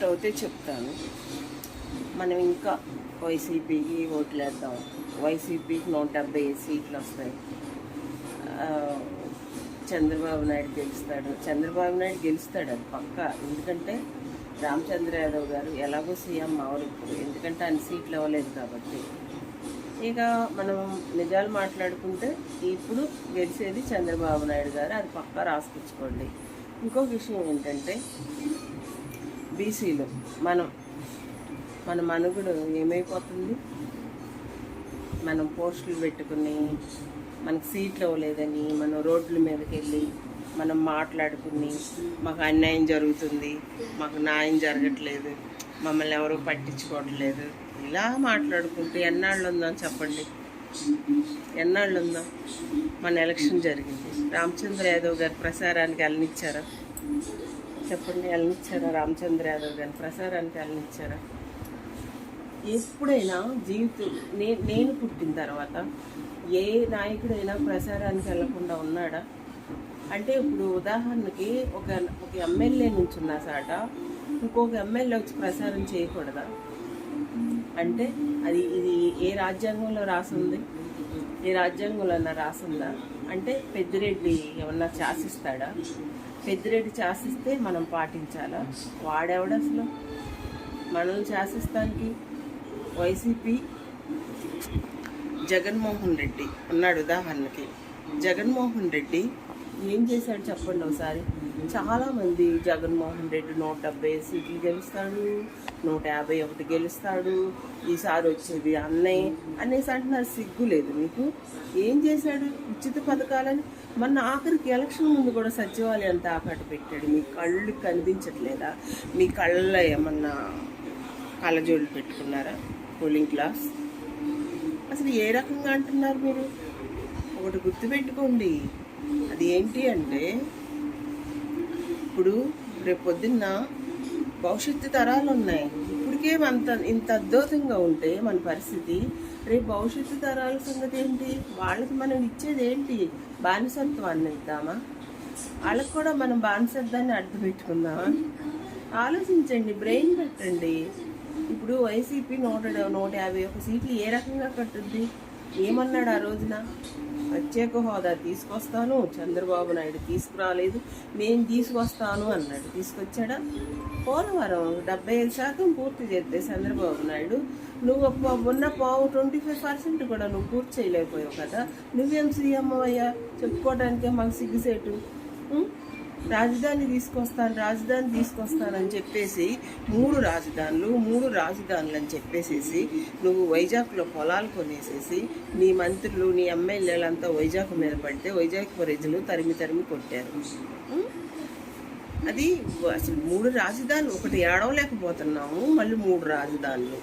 Vote అవుతే చెప్తాను. మనం ఇంకా వైసీపీకి ఓట్లేద్దాం. వైసీపీకి నూట డెబ్బై సీట్లు వస్తాయి. చంద్రబాబు నాయుడు గెలుస్తాడు. చంద్రబాబు నాయుడు గెలుస్తాడు అది పక్క. ఎందుకంటే రామచంద్ర యాదవ్ గారు ఎలాగో సీఎం అవరు ఇప్పుడు ఎందుకంటే ఆయన సీట్లు ఇవ్వలేదు కాబట్టి. ఇక మనం నిజాలు మాట్లాడుకుంటే ఇప్పుడు గెలిచేది చంద్రబాబు నాయుడు గారు. అది పక్కా రాసుకొచ్చుకోండి. ఇంకో విషయం ఏంటంటే బీసీలు. మనం మన మనుగుడు ఏమైపోతుంది? మనం పోస్టులు పెట్టుకుని మనకు సీట్లు అవ్వలేదని మనం రోడ్ల మీదకి వెళ్ళి మనం మాట్లాడుకుని మాకు అన్యాయం జరుగుతుంది మాకు న్యాయం జరగట్లేదు మమ్మల్ని ఎవరూ పట్టించుకోవట్లేదు. ఇలా మాట్లాడుకుంటూ ఎన్నాళ్ళు ఉందాం చెప్పండి? ఎన్నాళ్ళు ఉందాం? మన ఎలక్షన్ జరిగింది. రామచంద్ర యాదవ్ గారి ప్రసారానికి వెళ్ళనిచ్చారా? చెప్పండి వెళ్ళనిచ్చారా రామచంద్ర యాదవ్ గారి ప్రసారానికి వెళ్ళనిచ్చారా ఎప్పుడైనా జీవితం నే నేను పుట్టిన తర్వాత ఏ నాయకుడైనా ప్రసారానికి వెళ్ళకుండా ఉన్నాడా? అంటే ఇప్పుడు ఉదాహరణకి ఒక ఒక ఎమ్మెల్యే నుంచి ఉన్న సాట ఇంకొక ఎమ్మెల్యే వచ్చి ప్రసారం చేయకూడదా? అంటే అది ఇది ఏ రాజ్యాంగంలో రాసింది? ఏ రాజ్యాంగంలో అన్నా రాసుందా? అంటే పెద్దిరెడ్డి ఏమన్నా శాసిస్తాడా? పెద్దిరెడ్డి శాసిస్తే మనం పాటించాలా? వాడేవాడు అసలు? మనల్ని శాసిస్తానికి వైసీపీ జగన్మోహన్ రెడ్డి ఉన్నాడు ఉదాహరణకి. జగన్మోహన్ రెడ్డి ఏం చేశాడు చెప్పండి ఒకసారి? చాలామంది జగన్మోహన్ రెడ్డి నూట డెబ్బై సీట్లు గెలుస్తాడు. నూట యాభై ఒకటి గెలుస్తాడు ఈసారి వచ్చేది అన్నయ్య అనేసి అంటున్నారు. సిగ్గు లేదు మీకు? ఏం చేశాడు ఉచిత పథకాలని? మొన్న ఆఖరికి ఎలక్షన్ ముందు కూడా సచివాలయం తాకట్టు పెట్టాడు. మీ కళ్ళు కనిపించట్లేదా? మీ కళ్ళ ఏమన్నా కళ్ళజోళ్ళు పెట్టుకున్నారా? Cooling glass? అసలు ఏ రకంగా అంటున్నారు మీరు? ఒకటి గుర్తుపెట్టుకోండి. అది ఏంటి అంటే ఇప్పుడు రేపు పొద్దున్న భవిష్యత్తు తరాలు ఉన్నాయి. ఇప్పటికే అంత ఇంత అద్భుతంగా ఉంటే మన పరిస్థితి రేపు భవిష్యత్తు తరాల సంగతి ఏంటి? వాళ్ళకి మనం ఇచ్చేది ఏంటి? బానిసత్వాన్ని ఇద్దామా? వాళ్ళకి కూడా మనం బానిసత్వాన్ని అర్థం పెట్టుకుందామా ఆలోచించండి బ్రెయిన్ పెట్టండి. ఇప్పుడు వైసీపీ నూట నూట యాభై ఒక సీట్లు ఏ రకంగా కట్టుద్ది? ఏమన్నాడు ఆ రోజున? ప్రత్యేక హోదా తీసుకొస్తాను చంద్రబాబు నాయుడు తీసుకురాలేదు నేను తీసుకొస్తాను అన్నాడు. తీసుకొచ్చాడా? పోలవరం డెబ్బై ఐదు శాతం పూర్తి చేస్తే చంద్రబాబు నాయుడు నువ్వు ఉన్న పావు ట్వంటీ ఫైవ్ పర్సెంట్ కూడా నువ్వు పూర్తి చేయలేకపోయావు కదా. నువ్వేం సీఎం అయ్యా చెప్పుకోవడానికే మాకు సిగ్గుసేటు రాజధాని తీసుకొస్తాను రాజధాని తీసుకొస్తానని చెప్పేసి మూడు రాజధానులు మూడు రాజధానులు అని చెప్పేసేసి నువ్వు వైజాగ్లో పొలాలు కొనేసేసి నీ మంత్రులు నీ ఎమ్మెల్యేలంతా వైజాగ్ మీద పడితే వైజాగ్ ప్రజలు తరిమి తరిమి కొట్టారు. అది అసలు మూడు రాజధానులు ఒకటి ఏడవలేకపోతున్నాము మళ్ళీ మూడు రాజధానులు.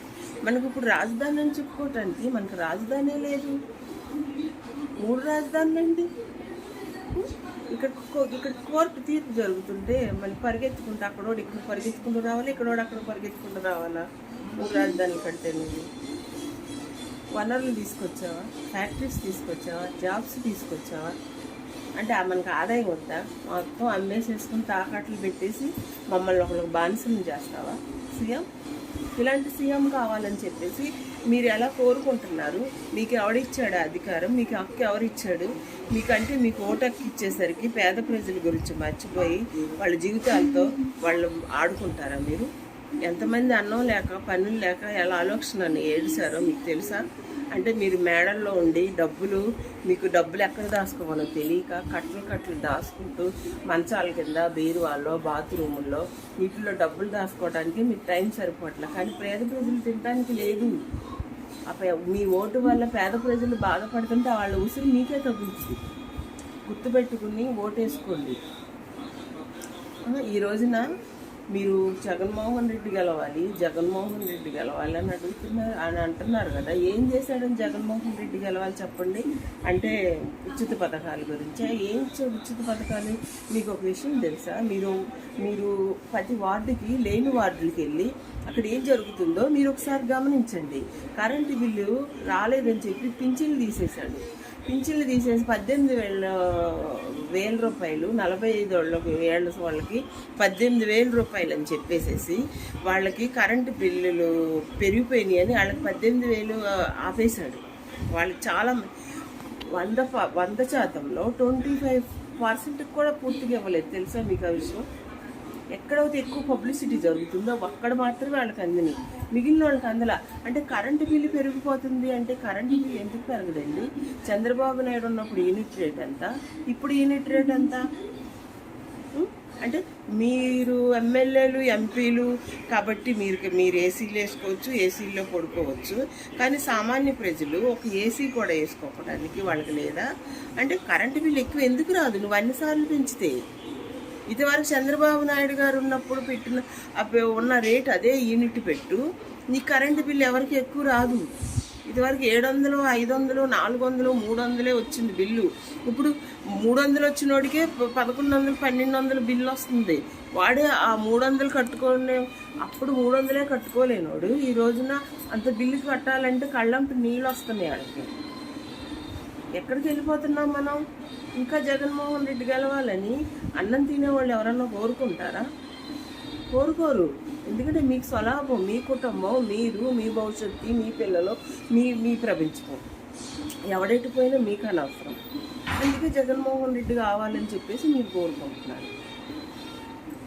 మనకు ఇప్పుడు రాజధాని అని చెప్పుకోవటానికి మనకు రాజధానే లేదు. మూడు రాజధానులు అండి ఇక్కడ కో- ఇక్కడ కోర్టు తీర్పు జరుగుతుంటే మళ్ళీ పరిగెత్తుకుంటూ అక్కడోడు ఇక్కడ పరిగెత్తుకుంటూ రావాలి? ఇక్కడోడు అక్కడ పరిగెత్తుకుంటూ రావాలా? మూడు రాజధానులు కంటే నువ్వు వనరులు తీసుకొచ్చావా? ఫ్యాక్టరీస్ తీసుకొచ్చావా? జాబ్స్ తీసుకొచ్చావా? అంటే మనకు ఆదాయం వద్దా? మొత్తం అమ్మేసేసుకుని తాకట్లు పెట్టేసి మమ్మల్ని ఒకరికి బానిసలు చేస్తావా? సీఎం? ఇలాంటి సీఎం కావాలని చెప్పేసి మీరు ఎలా కోరుకుంటున్నారు? మీకు ఎవడిచ్చాడు ఆ అధికారం? మీకు హక్కు ఎవరిచ్చాడు మీకంటే మీకు ఓటక్కి ఇచ్చేసరికి పేద ప్రజల గురించి మర్చిపోయి వాళ్ళ జీవితాలతో వాళ్ళు ఆడుకుంటారా మీరు? ఎంతమంది అన్నం లేక పనులు లేక ఎలా ఆలోచనని ఏడిసారో మీకు తెలుసా? అంటే మీరు మేడల్లో ఉండి డబ్బులు మీకు డబ్బులు ఎక్కడ దాచుకోవాలో తెలియక కట్టలు కట్టలు దాచుకుంటూ మంచాల కింద బీరువాల్లో బాత్రూముల్లో వీటిల్లో డబ్బులు దాచుకోవడానికి మీకు టైం సరిపోవట్లే కానీ పేద ప్రజలు తినడానికి లేదు. మీ ఓటు వల్ల పేద ప్రజలు బాధపడుతుంటే వాళ్ళ ఉసిరి మీకే తగ్గుతుంది గుర్తుపెట్టుకుని ఓటేసుకోండి. ఈ రోజున మీరు జగన్మోహన్ రెడ్డి గెలవాలి జగన్మోహన్ రెడ్డి గెలవాలి అని అడుగుతున్నారు అని అంటున్నారు కదా. ఏం చేశాడని జగన్మోహన్ రెడ్డి గెలవాలి చెప్పండి? అంటే ఉచిత పథకాల గురించి? ఏం ఉచిత పథకాలు? మీకు ఒక విషయం తెలుసా? మీరు మీరు ప్రతి వార్డుకి లేని వార్డులకి వెళ్ళి అక్కడ ఏం జరుగుతుందో మీరు ఒకసారి గమనించండి. కరెంటు బిల్లు రాలేదని చెప్పి పింఛన్లు తీసేశాడు. పింఛన్లు తీసేసి పద్దెనిమిది వేల వేల రూపాయలు నలభై ఐదు వాళ్ళకి ఏళ్ళ వాళ్ళకి పద్దెనిమిది వేల రూపాయలు అని చెప్పేసేసి వాళ్ళకి కరెంటు బిల్లులు పెరిగిపోయినాయి అని వాళ్ళకి పద్దెనిమిది వేలు ఆపేశాడు. వాళ్ళు చాలా వంద వంద శాతంలో ట్వంటీ ఫైవ్ పర్సెంట్కి కూడా పూర్తిగా ఇవ్వలేదు. తెలుసా మీకు ఆ విషయం? ఎక్కడైతే ఎక్కువ పబ్లిసిటీ జరుగుతుందో అక్కడ మాత్రమే వాళ్ళకి అందిని. మిగిలిన వాళ్ళకి అందల. అంటే కరెంటు బిల్లు పెరిగిపోతుంది అంటే కరెంటు బిల్లు ఎందుకు పెరగదండి? చంద్రబాబు నాయుడు ఉన్నప్పుడు యూనిట్ రేట్ ఎంత? ఇప్పుడు యూనిట్ రేట్ ఎంత? అంటే మీరు ఎమ్మెల్యేలు ఎంపీలు కాబట్టి మీరు మీరు ఏసీలు వేసుకోవచ్చు ఏసీల్లో పడుకోవచ్చు. కానీ సామాన్య ప్రజలు ఒక ఏసీ కూడా వేసుకోవడానికి వాళ్ళకి లేదా? అంటే కరెంటు బిల్లు ఎక్కువ ఎందుకు రాదు? నువ్వు అన్నిసార్లు పెంచితే. ఇదివరకు చంద్రబాబు నాయుడు గారు ఉన్నప్పుడు పెట్టిన ఉన్న రేట్ అదే యూనిట్ పెట్టు. నీ కరెంటు బిల్లు ఎవరికి ఎక్కువ రాదు. ఇదివరకు ఏడు వందలు ఐదు వందలు నాలుగు వందలు మూడు వందలే వచ్చింది బిల్లు. ఇప్పుడు మూడు వందలు వచ్చినోడికే పదకొండు వందలు పన్నెండు వందలు బిల్లు వస్తుంది. వాడే ఆ మూడు వందలు కట్టుకోలే అప్పుడు మూడు వందలే కట్టుకోలేనోడు. ఈ రోజున అంత బిల్లు కట్టాలంటే కళ్ళంపు నీళ్ళు వస్తున్నాయి ఆడికి. ఎక్కడికి వెళ్ళిపోతున్నాం మనం? ఇంకా జగన్మోహన్ రెడ్డి గెలవాలని అన్నం తినేవాళ్ళు ఎవరన్నా కోరుకుంటారా? కోరుకోరు. ఎందుకంటే మీకు స్వలాభం మీ కుటుంబం మీరు మీ భవిష్యత్తు మీ పిల్లలు మీ మీ ప్రపంచం. ఎవడెటు పోయినా మీకు అనవసరం. అందుకే జగన్మోహన్ రెడ్డి కావాలని చెప్పేసి మీరు కోరుకుంటున్నారు.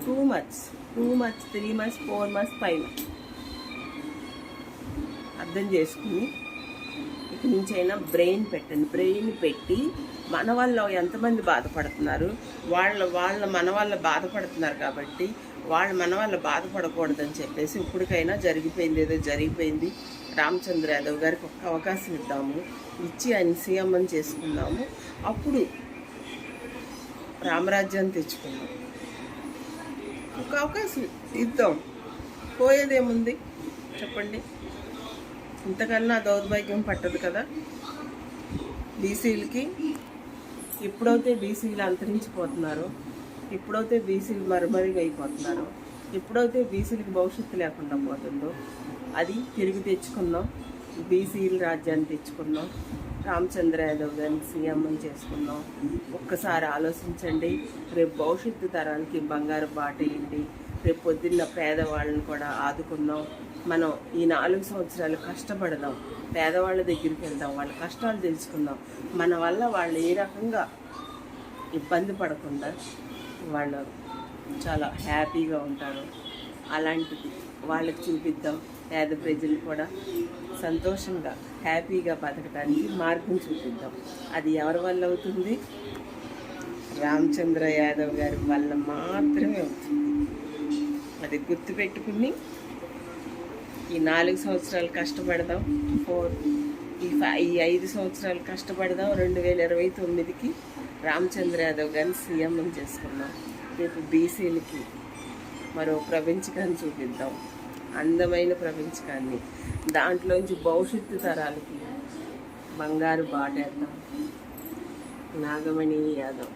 Two months two months three months four months పైన అర్థం చేసుకుని ఇక నుంచి అయినా బ్రెయిన్ పెట్టండి బ్రెయిన్ పెట్టి మన వల్ల ఎంతమంది బాధపడుతున్నారు వాళ్ళ వాళ్ళ మన వాళ్ళు బాధపడుతున్నారు కాబట్టి వాళ్ళు మన వల్ల బాధపడకూడదని చెప్పేసి ఇప్పటికైనా జరిగిపోయింది ఏదో జరిగిపోయింది. రామచంద్ర యాదవ్ గారికి ఒక్క అవకాశం ఇద్దాము ఇచ్చి ఆయన సీఎం అని చేసుకుందాము. అప్పుడు రామరాజ్యాన్ని తెచ్చుకుందాం. ఒక అవకాశం ఇద్దాం. పోయేదేముంది? చెప్పండి. ఇంతకన్నా దౌర్భాగ్యం పట్టదు కదా? బీసీలకి ఎప్పుడైతే బీసీలు అంతరించిపోతున్నారో ఎప్పుడైతే బీసీలు మరుమరుగా అయిపోతున్నారో ఎప్పుడైతే బీసీలకి భవిష్యత్తు లేకుండా పోతుందో అది తిరిగి తెచ్చుకుందాం బీసీల రాజ్యాన్ని తెచ్చుకుందాం రామచంద్ర యాదవ్ గారిని సీఎం అని చేసుకుందాం. ఒక్కసారి ఆలోచించండి రేపు భవిష్యత్తు తరాలకి బంగారు బాట వేయండి రేపు పొద్దున్న పేదవాళ్ళని కూడా ఆదుకుందాం. మనం ఈ నాలుగు సంవత్సరాలు కష్టపడదాం. పేదవాళ్ళ దగ్గరికి వెళ్దాం వాళ్ళ కష్టాలు తెలుసుకుందాం. మన వల్ల వాళ్ళు ఏ రకంగా ఇబ్బంది పడకుండా వాళ్ళు చాలా హ్యాపీగా ఉంటారు. అలాంటిది వాళ్ళకి చూపిద్దాం. పేద ప్రజలు కూడా సంతోషంగా హ్యాపీగా బతకడానికి మార్గం చూపిద్దాం. అది ఎవరి వల్ల అవుతుంది? రామచంద్ర యాదవ్ గారి వల్ల మాత్రమే అవుతుంది. అది గుర్తుపెట్టుకుని ఈ నాలుగు సంవత్సరాలు కష్టపడదాం. ఫోర్ ఈ ఫై ఈ ఐదు సంవత్సరాలు కష్టపడదాం. రెండు వేల ఇరవై తొమ్మిదికి రామచంద్ర యాదవ్ గారిని సీఎం చేసుకున్నాం రేపు బీసీలకి మరో ప్రపంచకాన్ని చూపిద్దాం. అందమైన ప్రపంచకాన్ని దాంట్లోంచి భవిష్యత్తు తరాలకి బంగారు బాటేద్దాం. నాగమణి యాదవ్.